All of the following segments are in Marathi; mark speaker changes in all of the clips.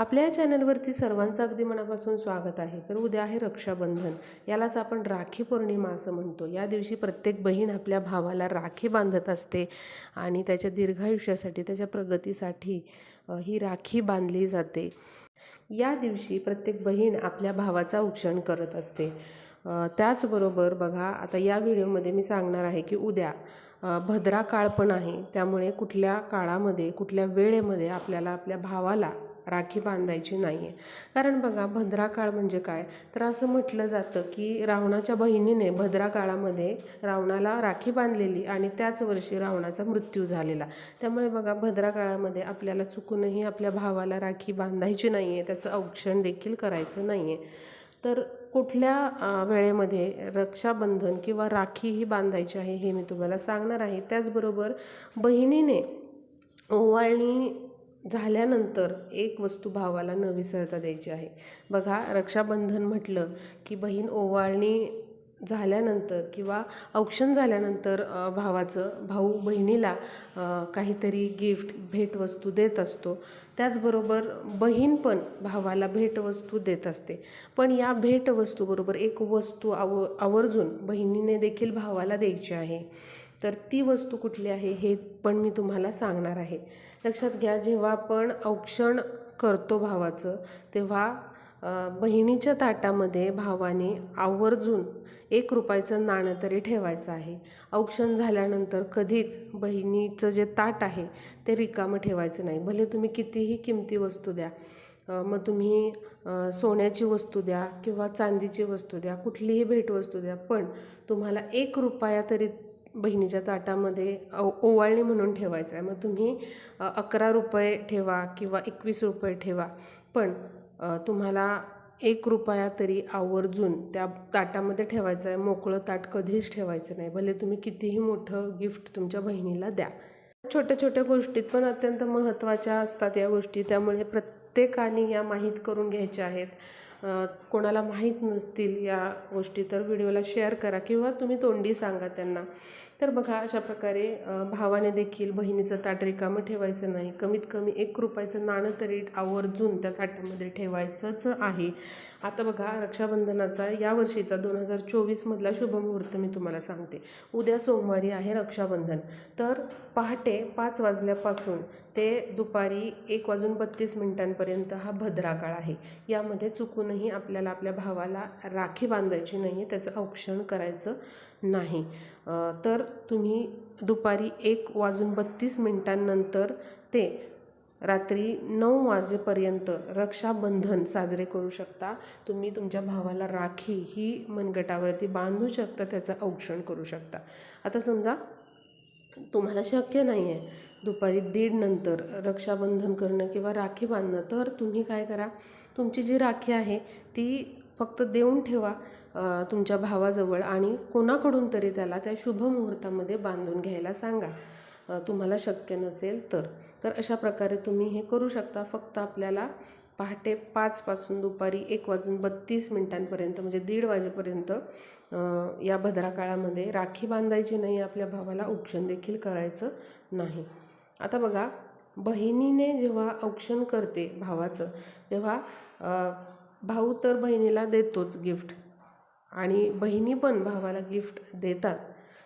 Speaker 1: आपल्या या चॅनलवरती सर्वांचं अगदी मनापासून स्वागत आहे. तर उद्या आहे रक्षाबंधन. यालाच आपण राखी पौर्णिमा असं म्हणतो. या दिवशी प्रत्येक बहीण आपल्या भावाला राखी बांधत असते आणि त्याच्या दीर्घायुष्यासाठी त्याच्या प्रगतीसाठी ही राखी बांधली जाते. या दिवशी प्रत्येक बहीण आपल्या भावाचा उक्षण करत असते. त्याचबरोबर बघा आता या व्हिडिओमध्ये मी सांगणार आहे की उद्या भद्रा काळ पण आहे. त्यामुळे कुठल्या काळामध्ये कुठल्या वेळेमध्ये आपल्याला आपल्या भावाला राखी बांधायची नाही आहे कारण बघा भद्रा काळ म्हणजे काय? तर असं म्हटलं जातं की रावणाच्या बहिणीने भद्रा काळामध्ये रावणाला राखी बांधलेली आणि त्याच वर्षी रावणाचा मृत्यू झालेला. त्यामुळे बघा भद्रा काळामध्ये आपल्याला चुकूनही आपल्या भावाला राखी बांधायची नाही आहे त्याचं औक्षण देखील करायचं नाही आहे तर कुठल्या वेळेमध्ये रक्षाबंधन किंवा राखी ही बांधायची आहे हे मी तुम्हाला सांगणार आहे. त्याचबरोबर बहिणीने ओवाळणी झाल्यानंतर एक वस्तू भावाला न विसरता द्यायची आहे. बघा रक्षाबंधन म्हटलं की बहीण ओवाळणी झाल्यानंतर किंवा औक्षण झाल्यानंतर भावाचं भाऊ बहिणीला काहीतरी गिफ्ट भेटवस्तू देत असतो. त्याचबरोबर बहीण पण भावाला भेटवस्तू देत असते. पण या भेटवस्तूबरोबर एक वस्तू आव आवर्जून बहिणीने देखील भावाला द्यायची आहे. तर ती वस्तू कुठली आहे हे पण मी तुम्हाला सांगणार आहे. लक्षात घ्या जेव्हा आपण औक्षण करतो भावाचं तेव्हा बहिणीच्या ताटामध्ये भावाने आवर्जून एक रुपयाचं नाणं तरी ठेवायचं आहे. औक्षण झाल्यानंतर कधीच बहिणीचं जे ताट आहे ते रिकामं ठेवायचं नाही. भले तुम्ही कितीही किमती वस्तू द्या मग तुम्ही सोन्याची वस्तू द्या किंवा चांदीची वस्तू द्या कुठलीही भेटवस्तू द्या पण तुम्हाला एक रुपया तरी बहिणीच्या ताटामध्ये ओ ओवाळणी म्हणून ठेवायचं आहे. मग तुम्ही अकरा रुपये ठेवा किंवा एकवीस रुपये ठेवा. पण तुम्हाला एक रुपया तरी आवर्जून त्या ताटामध्ये ठेवायचं आहे. मोकळं ताट कधीच ठेवायचं नाही. भले तुम्ही कितीही मोठं गिफ्ट तुमच्या बहिणीला द्या. छोट्या छोट्या गोष्टीत पण अत्यंत महत्त्वाच्या असतात या गोष्टी. त्यामुळे प्रत्येकाने या माहीत करून घ्यायच्या आहेत. कोणाला माहीत नसतील या गोष्टी तर व्हिडिओला शेअर करा किंवा तुम्ही तोंडी सांगा त्यांना. तर बघा अशा प्रकारे भावाने देखील बहिणीचं ताट रिकामं ठेवायचं नाही. कमीत कमी एक रुपयाचं नाणं तरी आवर्जून त्या ताटामध्ये ठेवायचंच आहे. आता बघा रक्षाबंधनाचा या वर्षीचा दोन हजार चोवीसमधला शुभमुहूर्त मी तुम्हाला सांगते. उद्या सोमवारी आहे रक्षाबंधन. तर पहाटे पाच वाजल्यापासून ते दुपारी एक वाजून बत्तीस मिनिटांपर्यंत हा भद्रा काळ आहे. यामध्ये चुकून करूनही आपल्याला आपल्या भावाला राखी बांधायची नाही आहे त्याचं औक्षण करायचं नाही. तर तुम्ही दुपारी एक वाजून बत्तीस मिनिटांनंतर ते रात्री नऊ वाजेपर्यंत रक्षाबंधन साजरे करू शकता. तुम्ही तुमच्या भावाला राखी ही मनगटावरती बांधू शकता त्याचं औक्षण करू शकता. आता समजा तुम्हाला शक्य नाही आहे दुपारी दीड नंतर रक्षाबंधन करणं किंवा राखी बांधणं तर तुम्ही काय करा? तुमची जी राखी आहे ती फक्त देऊन ठेवा तुमच्या भावाजवळ आणि कोणाकडून तरी त्याला त्या शुभ मुहूर्तामध्ये बांधून घ्यायला सांगा. तुम्हाला शक्य नसेल तर. तर अशा प्रकारे तुम्ही हे करू शकता. फक्त आपल्याला पहाटे पाचपासून दुपारी एक वाजून बत्तीस मिनिटांपर्यंत म्हणजे दीड वाजेपर्यंत या भद्रा काळामध्ये राखी बांधायची नाही आपल्या भावाला उक्षण देखील करायचं नाही. आता बघा बहिणीने जेव्हा औक्षण करते भावाचं तेव्हा भाऊ तर बहिणीला देतोच गिफ्ट आणि बहिणी पण भावाला गिफ्ट देतात.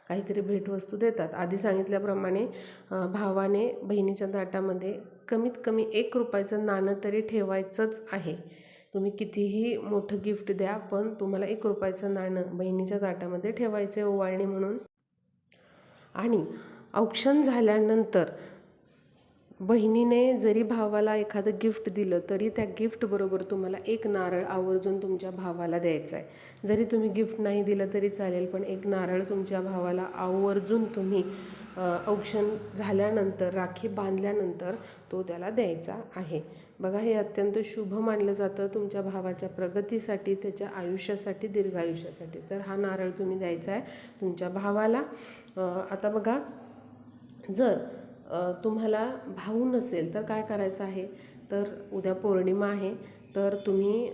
Speaker 1: काहीतरी भेटवस्तू देतात. आधी सांगितल्याप्रमाणे भावाने बहिणीच्या ताटामध्ये कमीत कमी एक रुपयाचं नाणं तरी ठेवायचंच आहे. तुम्ही कितीही मोठं गिफ्ट द्या पण तुम्हाला एक रुपयाचं नाणं बहिणीच्या ताटामध्ये ठेवायचं आहे ओवाळणी म्हणून. आणि औक्षण झाल्यानंतर बहिणीने जरी भावाला एखादं गिफ्ट दिलं तरी त्या गिफ्टबरोबर तुम्हाला एक नारळ आवर्जून तुमच्या भावाला द्यायचा आहे. जरी तुम्ही गिफ्ट नाही दिलं तरी चालेल पण एक नारळ तुमच्या भावाला आवर्जून तुम्ही औक्षण झाल्यानंतर राखी बांधल्यानंतर तो त्याला द्यायचा आहे. बघा हे अत्यंत शुभ मानलं जातं तुमच्या भावाच्या प्रगतीसाठी त्याच्या आयुष्यासाठी दीर्घायुष्यासाठी. तर हा नारळ तुम्ही द्यायचा आहे तुमच्या भावाला. आता बघा जर तुम्हाला भाऊ नसेल तर काय करायचं आहे? तर उद्या पौर्णिमा आहे तर तुम्ही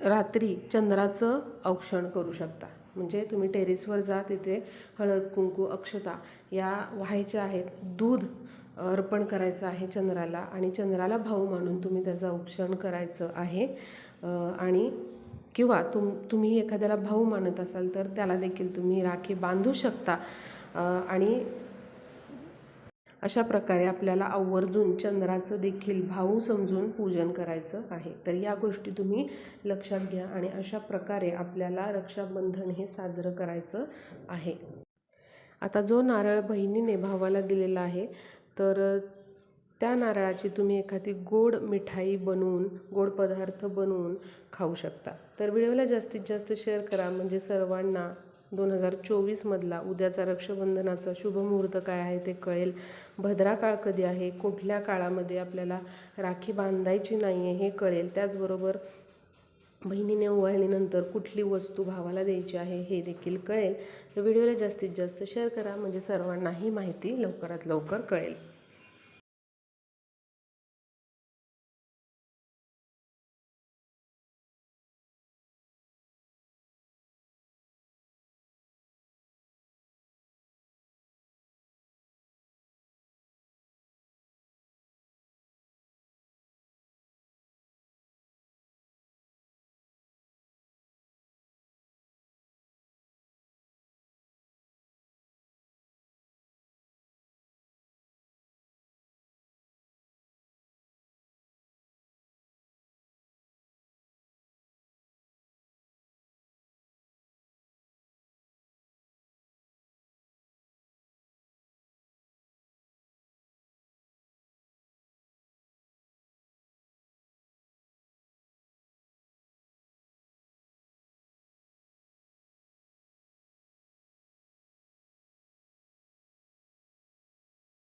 Speaker 1: रात्री चंद्राचं औक्षण करू शकता. म्हणजे तुम्ही टेरेसवर जा तिथे हळद कुंकू अक्षता या व्हायच्या आहेत. दूध अर्पण करायचं आहे चंद्राला आणि चंद्राला भाऊ मानून तुम्ही त्याचं औक्षण करायचं आहे. आणि किंवा तुम तुम्ही एखाद्याला भाऊ मानत असाल तर त्याला देखील तुम्ही राखी बांधू शकता. आणि अशा प्रकारे आपल्याला आवर्जून चंद्राचं देखील भाऊ समजून पूजन करायचं आहे. तर या गोष्टी तुम्ही लक्षात घ्या आणि अशा प्रकारे आपल्याला रक्षाबंधन हे साजरं करायचं आहे. आता जो नारळ बहिणीने भावाला दिलेला आहे तर त्या नारळाची तुम्ही एखादी गोड मिठाई बनवून गोड पदार्थ बनवून खाऊ शकता. तर व्हिडिओला जास्तीत जास्त शेअर करा म्हणजे सर्वांना दोन हजार चोवीसमधला उद्याचा रक्षाबंधनाचा शुभ मुहूर्त काय आहे ते कळेल. भद्रा काळ कधी आहे? कुठल्या काळामध्ये आपल्याला राखी बांधायची नाही आहे हे कळेल. त्याचबरोबर बहिणीने ओवाळणीनंतर कुठली वस्तू भावाला द्यायची आहे हे देखील कळेल. तर व्हिडिओला जास्तीत जास्त शेअर करा. म्हणजे सर्वांना ही माहिती लवकरात लवकर कळेल.